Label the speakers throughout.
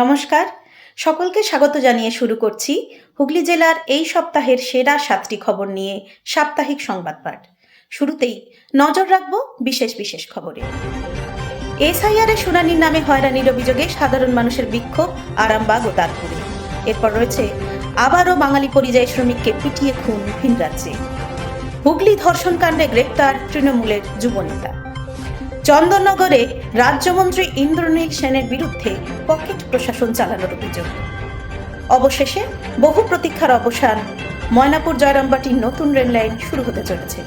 Speaker 1: নমস্কার। সকলকে স্বাগত জানিয়ে শুরু করছি হুগলি জেলার এই সপ্তাহের সেরা সাতটি খবর নিয়ে সাপ্তাহিক সংবাদ পাঠ। শুরুতেই নজর রাখব বিশেষ বিশেষ খবরে। এসআইআর এর শুনানির নামে হয়রানির অভিযোগে সাধারণ মানুষের বিক্ষোভ আরামবাগ ও দাঁতপুরে এরপর রয়েছে আবারও বাঙালি পরিযায়ী শ্রমিককে পিটিয়ে খুন ভিন রাজ্যে হুগলি ধর্ষণ কাণ্ডে গ্রেপ্তার তৃণমূলের যুবনেতা চন্দননগরে রাজ্যমন্ত্রী ইন্দ্রনীল সেনের বিরুদ্ধে পকেট প্রশাসন চালানোর অভিযোগ। অবশেষে বহু প্রতীক্ষার অবসান, ময়নাপুর জয়রামবাটির নতুন রেল লাইন শুরু হতে চলেছে।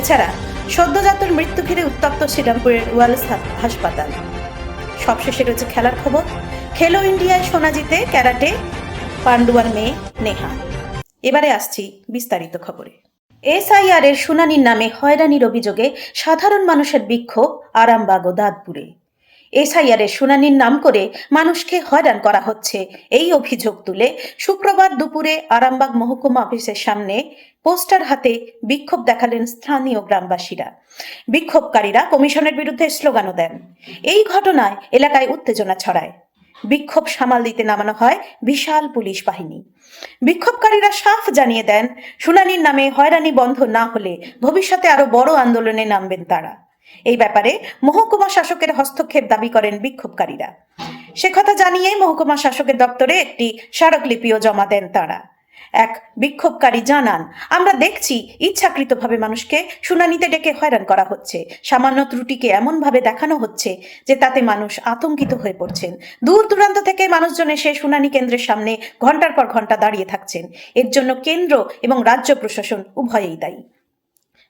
Speaker 1: এছাড়া সদ্যজাতর মৃত্যু ঘিরে উত্তপ্ত শ্রীরামপুরের ওয়ালস হাসপাতাল। সবশেষে রয়েছে খেলার খবর। খেলো ইন্ডিয়ায় সোনা জিতে ক্যারাটে, পান্ডুয়ার মেয়ে নেহা। এবারে আসছি বিস্তারিত খবরে। এসআইআর এর শুনানির নামে হয়রানির অভিযোগে সাধারণ মানুষের বিক্ষোভ আরামবাগ ও দাঁতপুরে। এসআইআর এর শুনানির নাম করে মানুষকে হয়রান করা হচ্ছে। এই অভিযোগ তুলে শুক্রবার দুপুরে আরামবাগ মহকুমা অফিসের সামনে পোস্টার হাতে বিক্ষোভ দেখালেন স্থানীয় গ্রামবাসীরা। বিক্ষোভকারীরা কমিশনের বিরুদ্ধে স্লোগানও দেন। এই ঘটনায় এলাকায় উত্তেজনা ছড়ায়। বিক্ষোভ সামাল দিতে নামানো হয় বিশাল পুলিশ বাহিনী। বিক্ষোভকারীরা সাফ জানিয়ে দেন, শুনানির নামে হয়রানি বন্ধ না হলে ভবিষ্যতে আরও বড় আন্দোলনে নামবেন তারা। এই ব্যাপারে মহকুমা শাসকের হস্তক্ষেপ দাবি করেন বিক্ষোভকারীরা। সে কথা জানিয়ে মহকুমা শাসকের দপ্তরে একটি স্মারকলিপিও জমা দেন তারা। এক বিক্ষোভকারী জানান, আমরা দেখছি ইচ্ছাকৃতভাবে মানুষকে শুনানিতে ডেকে হয়রান করা হচ্ছে। সামান্য ত্রুটিকে এমনভাবে দেখানো হচ্ছে যে তাতে মানুষ আতঙ্কিত হয়ে পড়ছেন। দূর দূরান্ত থেকে মানুষজন এসে শুনানি কেন্দ্রের সামনে ঘণ্টার পর ঘণ্টা দাঁড়িয়ে থাকছেন। এর জন্য কেন্দ্র এবং রাজ্য প্রশাসন উভয়েই দায়ী।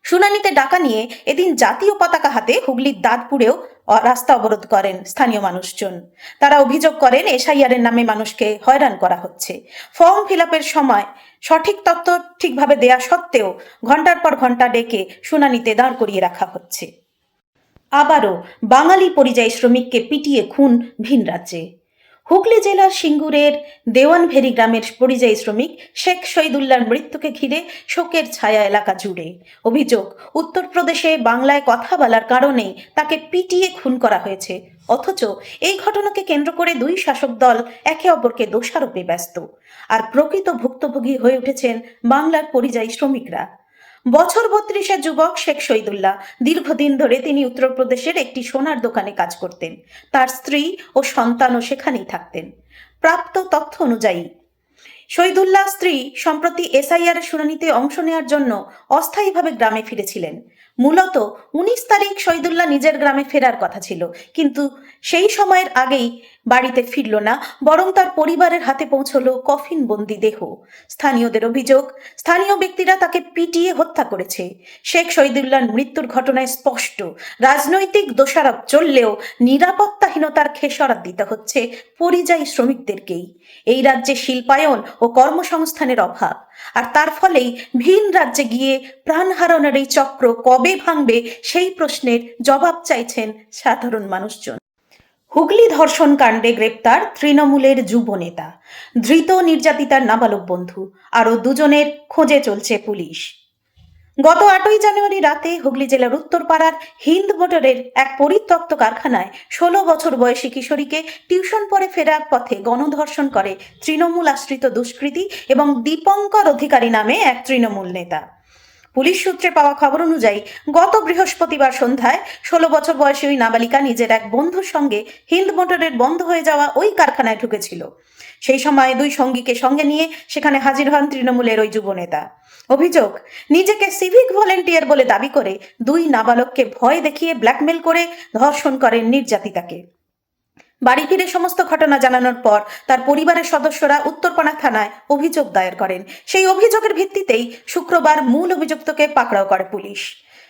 Speaker 1: শুনানিতে ডাকা নিয়ে এদিন জাতীয় পতাকা হাতে হুগলির দাঁতপুরেও রাস্তা অবরোধ করেন স্থানীয় মানুষজন। তারা অভিযোগ করেন, এসআইআরের নামে মানুষকে হয়রান করা হচ্ছে। ফর্ম ফিল সময় সঠিক তথ্য ঠিকভাবে দেয়া সত্ত্বেও ঘণ্টার পর ঘণ্টা ডেকে শুনানিতে দাঁড় করিয়ে রাখা হচ্ছে। আবারও বাঙালি পরিযায়ী শ্রমিককে পিটিয়ে খুন ভিন রাজ্যে হুগলি জেলার সিঙ্গুরের দেওয়ানভেরি গ্রামের পরিযায়ী শ্রমিক শেখ শহীদুল্লাহর মৃত্যুকে ঘিরে শোকের ছায়া এলাকা জুড়ে। অভিযোগ, উত্তরপ্রদেশে বাংলায় কথা বলার কারণেই তাকে পিটিয়ে খুন করা হয়েছে। অথচ এই ঘটনাকে কেন্দ্র করে দুই শাসক দল একে অপরকে দোষারোপে ব্যস্ত। আর প্রকৃত ভুক্তভোগী হয়ে উঠেছেন বাংলার পরিযায়ী শ্রমিকরা। বছর বত্রিশের যুবক শেখ শহীদুল্লাহ দীর্ঘদিন ধরে তিনি উত্তরপ্রদেশের একটি সোনার দোকানে কাজ করতেন। তার স্ত্রী ও সন্তানও সেখানেই থাকতেন। প্রাপ্ত তথ্য অনুযায়ী শহীদুল্লাহ স্ত্রী সম্প্রতি এসআইআর শুনানিতে অংশ নেওয়ার জন্য অস্থায়ীভাবে গ্রামে ফিরেছিলেন। মূলত উনিশ তারিখ শহীদুল্লাহ নিজের গ্রামে ফেরার কথা ছিল। কিন্তু সেই সময়ের আগেই বাড়িতে ফিরল না, বরং তার পরিবারের হাতে পৌঁছল কফিন বন্দি দেহ। স্থানীয়দের অভিযোগ, স্থানীয় ব্যক্তিরা তাকে পিটিয়ে হত্যা করেছে। শেখ শহীদুল্লাহর মৃত্যুর ঘটনায় স্পষ্ট, রাজনৈতিক দোষারোপ চললেও নিরাপত্তাহীনতার খেসরাত দিতে হচ্ছে পরিযায়ী শ্রমিকদেরকেই। এই রাজ্যে শিল্পায়ন ও কর্মসংস্থানের অভাব। আর তার ফলেই ভিন রাজ্যে গিয়ে প্রাণ হারানোর এই চক্র কবে ভাঙবে সেই প্রশ্নের জবাব চাইছেন সাধারণ মানুষজন। হুগলি ধর্ষণ কাণ্ডে গ্রেপ্তার তৃণমূলের যুব নেতা। ধৃত নির্যাতিতার নাবালক বন্ধু। আরও দুজনের খোঁজে চলছে পুলিশ। গত আটই জানুয়ারি রাতে হুগলি জেলার উত্তরপাড়ার হিন্দ মোটরের এক পরিত্যক্ত কারখানায় ষোলো বছর বয়সী কিশোরীকে টিউশন পরে ফেরার পথে গণধর্ষণ করে তৃণমূল আশ্রিত দুষ্কৃতী এবং দীপঙ্কর অধিকারী নামে এক তৃণমূল নেতা। পুলিশ সূত্রে পাওয়া খবর অনুযায়ী, গত বৃহস্পতিবার সন্ধ্যায় ষোলো বছর বয়সী ওই নাবালিকা নিজের এক বন্ধুর সঙ্গে হিন্দ মোটরের বন্ধ হয়ে যাওয়া ওই কারখানায় ঢুকেছিল। সেই সময় দুই সঙ্গীকে সঙ্গে নিয়ে সেখানে হাজির হন তৃণমূলের ওই যুবনেতা অভিযোগ, নিজেকে সিভিক ভলেন্টিয়ার বলে দাবি করে দুই নাবালককে ভয় দেখিয়ে ব্ল্যাকমেল করে ধর্ষণ করেন নির্যাতিতাকে। বাড়ি ফিরে সমস্ত ঘটনা জানানোর পর তার পরিবারের সদস্যরা উত্তরপাড়া থানায় অভিযোগ দায়ের করেন। সেই অভিযোগের ভিত্তিতেই শুক্রবার মূল অভিযুক্তকে পাকড়াও করে পুলিশ।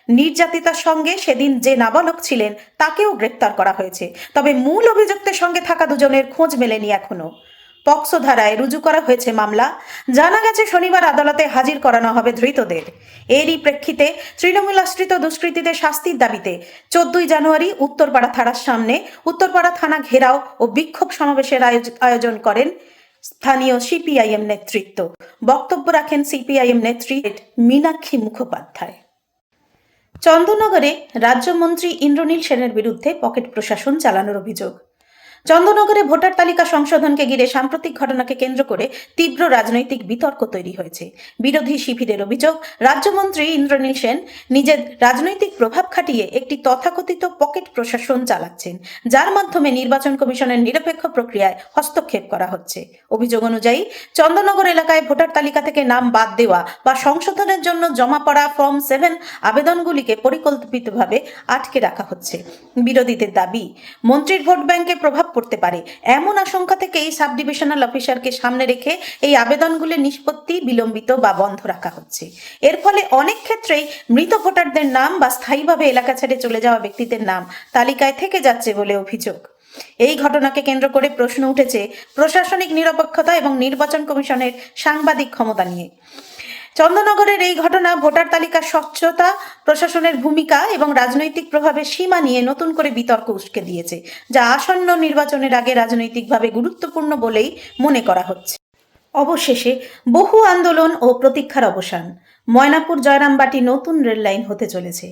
Speaker 1: নির্যাতিতার সঙ্গে সেদিন যে নাবালক ছিলেন তাকেও গ্রেপ্তার করা হয়েছে। তবে মূল অভিযুক্তের সঙ্গে থাকা দুজনের খোঁজ মেলেনি এখনও। পক্সো ধারায় রুজু করা হয়েছে মামলা। জানা গেছে, শনিবার আদালতে হাজির করানো হবে ধৃতদের। এরই প্রেক্ষিতে তৃণমূল আশ্রিত দুষ্কৃতীদের শাস্তির দাবিতে চোদ্দই জানুয়ারি উত্তরপাড়া থানার সামনে উত্তরপাড়া থানা ঘেরাও ও বিক্ষোভ সমাবেশের আয়োজ- আয়োজন করেন স্থানীয় সিপিআইএম নেতৃত্ব। বক্তব্য রাখেন সিপিআইএম নেত্রী মীনাক্ষী মুখোপাধ্যায়। চন্দননগরে রাজ্যমন্ত্রী ইন্দ্রনীল সেনের বিরুদ্ধে পকেট প্রশাসন চালানোর অভিযোগ। চন্দ্রনগরে ভোটার তালিকা সংশোধনকে ঘিরে সাম্প্রতিক ঘটনাকে কেন্দ্র করে তীব্র রাজনৈতিক বিতর্ক তৈরি হয়েছে। বিরোধী শিবিরের অভিযোগ, রাজ্যমন্ত্রী ইন্দ্রনীল সেন নিজের রাজনৈতিক প্রভাব খাটিয়ে একটি তথাকথিত পকেট প্রশাসন চালাচ্ছেন, যার মাধ্যমে নির্বাচন কমিশনের নিরপেক্ষ প্রক্রিয়ায় হস্তক্ষেপ করা হচ্ছে। অভিযোগ অনুযায়ী চন্দ্রনগর এলাকায় ভোটার তালিকা থেকে নাম বাদ দেওয়া বা সংশোধনের জন্য জমা পড়া ফর্ম সেভেন আবেদনগুলিকে পরিকল্পিতভাবে আটকে রাখা হচ্ছে। বিরোধীদের দাবি, মন্ত্রীর ভোট ব্যাংকে প্রভাব পড়তে পারে। এমন আশঙ্কা থেকেই সাব ডিভিশনাল অফিসারকে সামনে রেখে এই আবেদনগুলির নিষ্পত্তি বিলম্বিত বা বন্ধ রাখা হচ্ছে। এর ফলে অনেক ক্ষেত্রেই মৃত ভোটারদের নাম বা স্থায়ীভাবে এলাকা ছেড়ে চলে যাওয়া ব্যক্তিদের নাম তালিকায় থেকে যাচ্ছে বলে অভিযোগ। এই ঘটনাকে কেন্দ্র করে প্রশ্ন উঠেছে প্রশাসনিক নিরপেক্ষতা এবং নির্বাচন কমিশনের সাংবাদিক ক্ষমতা নিয়ে। চন্দননগরের এই ঘটনা ভোটার তালিকা স্বচ্ছতা, প্রশাসনের ভূমিকা এবং রাজনৈতিক প্রভাবের সীমা নিয়ে নতুন করে বিতর্ক উস্কে দিয়েছে, যা আসন্ন নির্বাচনের আগে রাজনৈতিকভাবে গুরুত্বপূর্ণ বলেই মনে করা হচ্ছে। অবশেষে বহু আন্দোলন ও প্রতীক্ষার অবসান। ময়নাপুর জয়রামবাটি নতুন রেললাইন হতে চলেছে।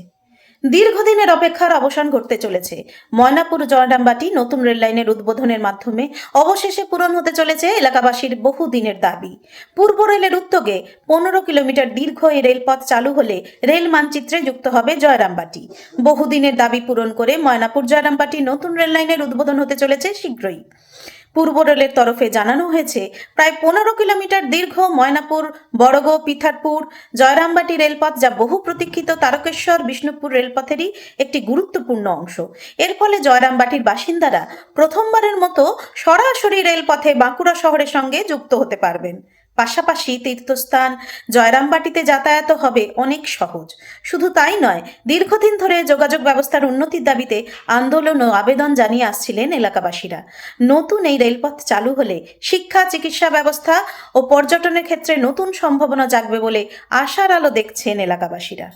Speaker 1: দীর্ঘদিনের অপেক্ষার অবসান ঘটতে চলেছে। ময়নাপুর জয়রামবাটি নতুন রেললাইনের উদ্বোধনের মাধ্যমে অবশেষে পূরণ হতে চলেছে এলাকাবাসীর বহু দিনের দাবি। পূর্ব রেলের উদ্যোগে পনেরো কিলোমিটার দীর্ঘ এই রেলপথ চালু হলে রেল মানচিত্রে যুক্ত হবে জয়রামবাটি। বহুদিনের দাবি পূরণ করে ময়নাপুর জয়রামবাটি নতুন রেললাইনের উদ্বোধন হতে চলেছে শীঘ্রই। পূর্ব রেলের তরফে জানানো হয়েছে, প্রায় পনেরো কিলোমিটার দীর্ঘ ময়নাপুর, বড়গ, পিথারপুর, জয়রামবাটি রেলপথ যা বহু প্রতীক্ষিত তারকেশ্বর, বিষ্ণুপুর রেলপথেরই একটি গুরুত্বপূর্ণ অংশ। এর ফলে জয়রামবাটির বাসিন্দারা প্রথমবারের মতো সরাসরি রেলপথে বাঁকুড়া শহরের সঙ্গে যুক্ত হতে পারবেন। পাশাপাশি তীর্থস্থান জয়রামবাটিতে যাতায়াত হবে অনেক সহজ। শুধু তাই নয়, দীর্ঘদিন ধরে যোগাযোগ ব্যবস্থার উন্নতির দাবিতে আন্দোলন ও আবেদন জানিয়ে আসছিলেন এলাকাবাসীরা। নতুন এই রেলপথ চালু হলে শিক্ষা, চিকিৎসা ব্যবস্থা ও পর্যটনের ক্ষেত্রে নতুন সম্ভাবনা জাগবে বলে আশার আলো দেখছেন এলাকাবাসীরা।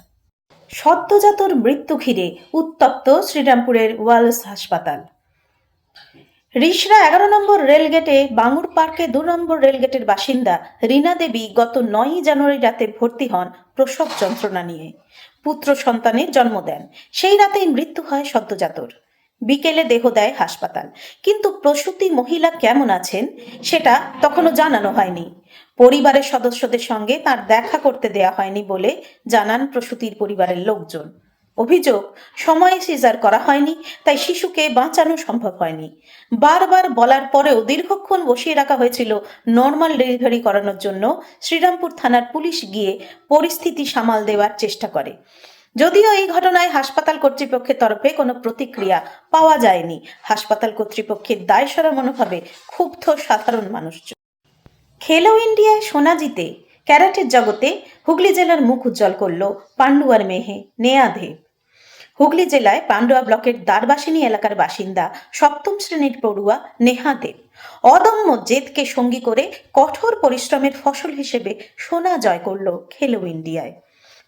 Speaker 1: সদ্যজাতর মৃত্যু ঘিরে উত্তপ্ত শ্রীরামপুরের ওয়ালস হাসপাতাল। রিসরা এগারো নম্বর রেলগেটে বাঙুর পার্কে দু নম্বর রেলগেটের বাসিন্দা রীনা দেবী গত নয়ই জানুয়ারি রাতে ভর্তি হন প্রসব যন্ত্রণা নিয়ে। পুত্র সন্তানের জন্ম দেন। সেই রাতেই মৃত্যু হয় সদ্যজাতর। বিকেলে দেহ দেয় হাসপাতাল। কিন্তু প্রসূতি মহিলা কেমন আছেন সেটা তখনও জানানো হয়নি। পরিবারের সদস্যদের সঙ্গে তার দেখা করতে দেয়া হয়নি বলে জানান প্রসূতির পরিবারের লোকজন। অভিযোগ, সময়ে সিজার করা হয়নি, তাই শিশুকে বাঁচানো সম্ভব হয়নি। বারবার বলার পরেও দীর্ঘক্ষণ বসিয়ে রাখা হয়েছিল নর্মাল ডেলিভারি করানোর জন্য, শ্রীরামপুর থানার পুলিশ গিয়ে পরিস্থিতি সামাল দেওয়ার চেষ্টা করে। যদিও এই ঘটনায় হাসপাতাল কর্তৃপক্ষের তরফে কোনো প্রতিক্রিয়া পাওয়া যায়নি। হাসপাতাল কর্তৃপক্ষের দায়সারা মনোভাবে ক্ষুব্ধ সাধারণ মানুষজন। খেলো ইন্ডিয়ায় সোনা জিতে, ক্যারাটের জগতে হুগলি জেলার মুখ উজ্জ্বল করল পান্ডুয়ার মেহে, নেয়া দেব হুগলি জেলায় পান্ডুয়া ব্লকের দ্বারবাসিনী এলাকার বাসিন্দা সপ্তম শ্রেণির পড়ুয়া নেহা দেব। অদম্য জেদকে সঙ্গী করে কঠোর পরিশ্রমের ফসল হিসেবে সোনা জয় করল খেলো ইন্ডিয়ায়।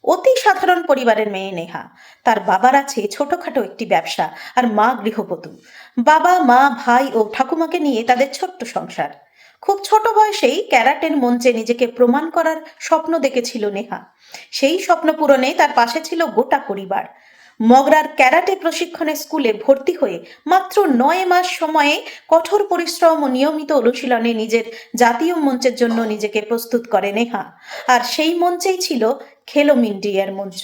Speaker 1: অতি সাধারণ পরিবারের মেয়ে নেহা। তার বাবার আছে ছোটখাটো একটি ব্যবসা আর মা গৃহবধূ। বাবা, মা, ভাই ও ঠাকুমাকে নিয়ে তাদের ছোট্ট সংসার। খুব ছোট বয়সেই ক্যারাটের মঞ্চে নিজেকে প্রমাণ করার স্বপ্ন দেখেছিল নেহা। সেই স্বপ্ন পূরণে তার পাশে ছিল গোটা পরিবার। মগরার ক্যারাটে প্রশিক্ষণের স্কুলে ভর্তি হয়ে মাত্র নয় মাস সময়ে কঠোর পরিশ্রম ও নিয়মিত অনুশীলনে নিজের জাতীয় মঞ্চের জন্য নিজেকে প্রস্তুত করে নেহা। আর সেই মঞ্চেই ছিল খেলো ইন্ডিয়ার মঞ্চ।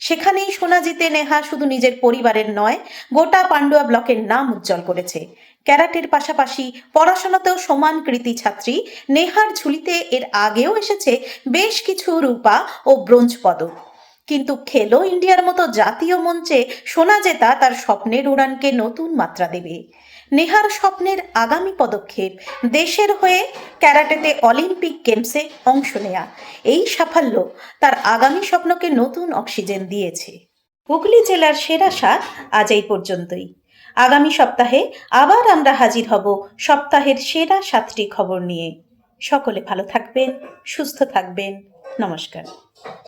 Speaker 1: সেখানেই সোনা জিতে নেহা শুধু নিজের পরিবারের নয়, গোটা পান্ডুয়া ব্লকের নাম উজ্জ্বল করেছে। ক্যারাটের পাশাপাশি পড়াশোনাতেও সমান কৃতি ছাত্রী, নেহার ঝুলিতে এর আগেও এসেছে বেশ কিছু রূপা ও ব্রোঞ্জ পদক। কিন্তু খেলো ইন্ডিয়ার মতো জাতীয় মঞ্চে সোনা জেতা তার স্বপ্নের উড়ানকে নতুন মাত্রা দেবে। নেহার স্বপ্নের আগামী পদক্ষেপ দেশের হয়ে ক্যারাটেতে অলিম্পিক গেমসে অংশ নেয়া। এই সাফল্য তার আগামী স্বপ্নকে নতুন অক্সিজেন দিয়েছে। হুগলি জেলার সেরা স্বাদ আজ এই পর্যন্তই। আগামী সপ্তাহে আবার আমরা হাজির হব সপ্তাহের সেরা সাতটি খবর নিয়ে। সকলে ভালো থাকবেন, সুস্থ থাকবেন। নমস্কার।